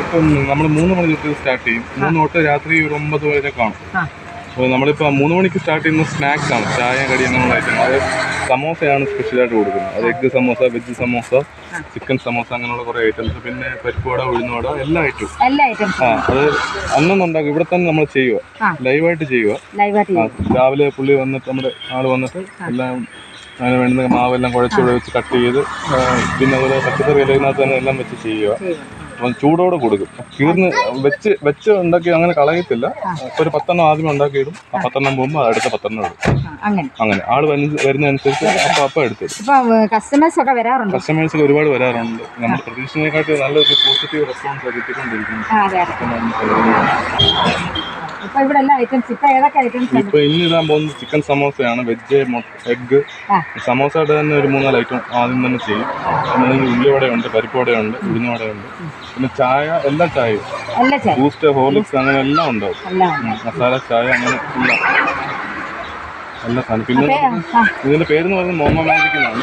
ഇപ്പം നമ്മൾ മൂന്ന് മണി തൊട്ട് സ്റ്റാർട്ട് ചെയ്യും. മൂന്ന് തൊട്ട് രാത്രി ഒരു ഒമ്പത് വരെ കാണും. അപ്പോൾ നമ്മളിപ്പോൾ മൂന്ന് മണിക്ക് സ്റ്റാർട്ട് ചെയ്യുന്ന സ്നാക്സ് ആണ്. ചായ കടി അങ്ങനെയുള്ള ഐറ്റം അത് സമോസയാണ് സ്പെഷ്യലായിട്ട് കൊടുക്കുന്നത്. അത് egg samosa veg samosa chicken samosa അങ്ങനെയുള്ള കുറേ ഐറ്റംസ് പിന്നെ പരിപ്പുവട ഉഴുന്നുവട എല്ലാ ഐറ്റവും എല്ലാ ഐറ്റംസും ആ അത് അന്നൊന്നുണ്ടാക്കും ഇവിടെ തന്നെ നമ്മൾ ചെയ്യുക ലൈവായിട്ട് ചെയ്യുക രാവിലെ പുള്ളി വന്നിട്ട് നമ്മുടെ ആൾ വന്നിട്ട് എല്ലാം അതിന് വേണ്ടുന്ന മാവെല്ലാം കുഴച്ച് ഇവിടെ വെച്ച് കട്ട് ചെയ്ത് പിന്നെ അതുപോലെ പച്ചക്കറി ഇതിനകത്ത് തന്നെ എല്ലാം വെച്ച് ചെയ്യുക. ചെയ്യും അപ്പം ചൂടോടെ കൊടുക്കും. കീർന്ന് വെച്ച് വെച്ച് ഉണ്ടാക്കി അങ്ങനെ കളയത്തില്ല. ഒരു പത്തെണ്ണം ആദ്യം ഉണ്ടാക്കിയിടും. ആ പത്തെണ്ണം പോകുമ്പോൾ അടുത്ത പത്തെണ്ണം എടുക്കും അങ്ങനെ. ആൾ വരുന്ന വരുന്നതനുസരിച്ച് അപ്പം അപ്പം എടുത്തിടും. കസ്റ്റമേഴ്സ് ഒക്കെ വരാറുണ്ട്? കസ്റ്റമേഴ്സ് ഒരുപാട് വരാറുണ്ട്. നമ്മൾ പ്രതീക്ഷിച്ചതിനെക്കാട്ടി നല്ലൊരു പോസിറ്റീവ് റെസ്പോൺസ് കിട്ടിക്കൊണ്ടിരിക്കുന്നു. ഇപ്പൊ ഇവിടെ എല്ലാ ഐറ്റംസ് ഇപ്പൊ ഏതൊക്കെ ഐറ്റംസ് ഇപ്പൊ ഇന്ന് ഇടാൻ പോകുന്നത് ചിക്കൻ സമോസയാണ് വെജ് എഗ്ഗ് സമോസ സമോസയുടെ തന്നെ ഒരു മൂന്നാൽ ഐറ്റം ആദ്യം തന്നെ ചെയ്യും. പിന്നെ ഉള്ളിവടയുണ്ട് പരിപ്പുവടയുണ്ട് ഉഴുന്നുവടയുണ്ട് പിന്നെ ചായ എല്ലാ ചായ ബൂസ്റ്റ് ഹോർലിക്സ് അങ്ങനെ എല്ലാം ഉണ്ടാവും മസാല ചായ അങ്ങനെ എല്ലാം സാധനം. പിന്നെ. ഇതിന്റെ പേരെന്ന് പറയുന്നത് മോമോ മാജിക് എന്നാണ്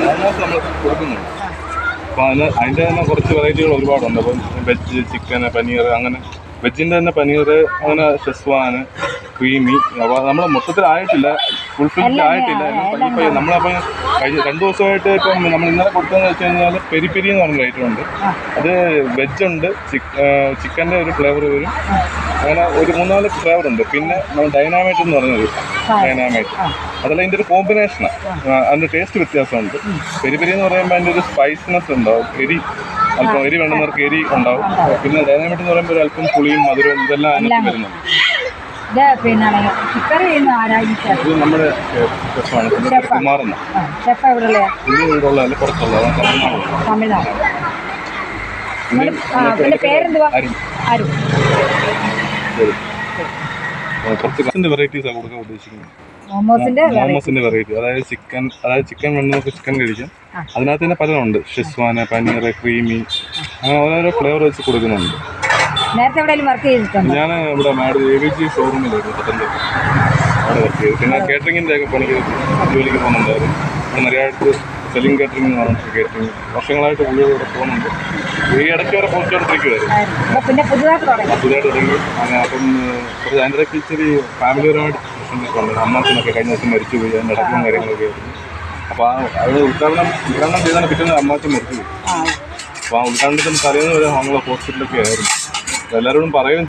മോമോസ് നമ്മൾ കൊടുക്കുന്നുണ്ട്. അപ്പോൾ അതിന് അതിന്റെ തന്നെ കുറച്ച് വെറൈറ്റികൾ ഒരുപാടുണ്ട്. അപ്പം വെജ് ചിക്കൻ പനീർ അങ്ങനെ വെജിന്റെ തന്നെ പനീർ അങ്ങനെ ഷെസ്വാന് ക്രീമി അപ്പോൾ നമ്മൾ മൊത്തത്തിലായിട്ടില്ല. ഫുൾഫിൽ ആയിട്ടില്ല. ഫുൾ ഫിറ്റ് പയ്യെ നമ്മളപ്പം കഴിഞ്ഞ രണ്ട് ദിവസമായിട്ട് ഇപ്പം നമ്മൾ ഇന്നലെ കൊടുത്തതെന്ന് വെച്ച് കഴിഞ്ഞാൽ പെരി പെരി എന്ന് പറഞ്ഞ ഐറ്റം ഉണ്ട്. അത് വെജ് ഉണ്ട്. ചിക്കന്റെ ഒരു ഫ്ലേവർ വരും. അങ്ങനെ ഒരു മൂന്നാൽ ഫ്ലേവർ ഉണ്ട്. പിന്നെ നമ്മൾ ഡൈനാമൈറ്റ് എന്ന് പറഞ്ഞൊരു ഡൈനാമൈറ്റ് അതല്ല അതിന്റെ ഒരു കോമ്പിനേഷനാണ് അതിന്റെ ടേസ്റ്റ് വ്യത്യാസമുണ്ട്. പെരി പെരി എന്ന് പറയുമ്പോൾ അതിന്റെ ഒരു സ്പൈസിനെസ് ഉണ്ടാവും എരി. അല്പം എരി വേണ്ടുന്നവർക്ക് എരി ഉണ്ടാവും. പിന്നെ ഡൈനാമൈറ്റ് എന്ന് പറയുമ്പോൾ അല്പം പുളിയും മധുരവും ഇതെല്ലാം അതിനകത്ത് വരുന്നുണ്ട്. ഇത് പിന്നെ ചിക്കൻ ചെയ്യുന്ന ആരാധിച്ച ഇത് നമ്മുടെ ഷെഫാണ് കുമാർ എന്ന ഷെഫ് എവിടെയുള്ള? ഇത് ഇവിടെ ഉള്ള അല്ല പുറത്തുള്ള തമിഴ്നാട്. തമിഴ്നാട്. ആ പിന്നെ പേരെന്തുവാ? അരുൺ. ആരും ആ, കുറച്ച് വെറൈറ്റീസാണ് കൊടുക്കാൻ ഉദ്ദേശിക്കുന്നത്. മോമോസിന്റെ മോമോസിന്റെ വെറൈറ്റി അതായത് ചിക്കൻ അതായത് ചിക്കൻ വേണ്ടുന്നവർക്ക് ചിക്കൻ കഴിക്കാം. അതിനകത്ത് തന്നെ പലതുണ്ട്. ഷിസ്വാന പനീർ ക്രീമി അങ്ങനെ ഓരോരോ ഫ്ലേവർ വെച്ച് കൊടുക്കുന്നുണ്ട്. നേരത്തെ എവിടെയെങ്കിലും വർക്ക് ചെയ്തിട്ടുണ്ടോ? ഞാൻ ഇവിടെ മാഡം എ വി ജി ഷോറൂമിലായിരുന്നു പത്തനംതിട്ട. അവിടെ വർക്ക് ചെയ്തു. പിന്നെ കാറ്ററിങ്ങിന്റെ ഒക്കെ പണിക്ക് ജോലിക്ക് പോകുന്നുണ്ടായിരുന്നു. ഇവിടെ നിറയായിട്ട് സെല്ലിംഗ് കാറ്ററിംഗ് എന്ന് പറഞ്ഞിട്ട് കാറ്ററിംഗ് വർഷങ്ങളായിട്ട് പുള്ളിയോട് ഇവിടെ പോകുന്നുണ്ട്. ഈ ഇടയ്ക്ക് വരെ പോസ്റ്റോട്ടിരിക്കുമായിരുന്നു പിന്നെ പുതുതായിട്ട് തുടങ്ങി. പുതിയതായിട്ട് തുടങ്ങി. അങ്ങനെ അപ്പം അതിന്റെ ഇച്ചിരി ഫാമിലിപരമായിട്ട് ഉണ്ട് അമ്മത്തിനൊക്കെ കഴിഞ്ഞ ദിവസം മരിച്ചു പോയി. അതിന്റെ അടക്കവും കാര്യങ്ങളൊക്കെ ആയിരുന്നു. അപ്പോൾ ആ അത് ഉദ്ഘാടനം ഉദ്ഘാടനം ചെയ്താണ് പിറ്റേന്ന് അമ്മാച്ചൻ മരിച്ചു പോയി. അപ്പോൾ ആ ഉദ്ഘാടനത്തിന് തലേന്ന് വരെ ഞങ്ങൾ ഹോസ്പിറ്റലൊക്കെ ആയിരുന്നു. എല്ലാവരോടും പറയും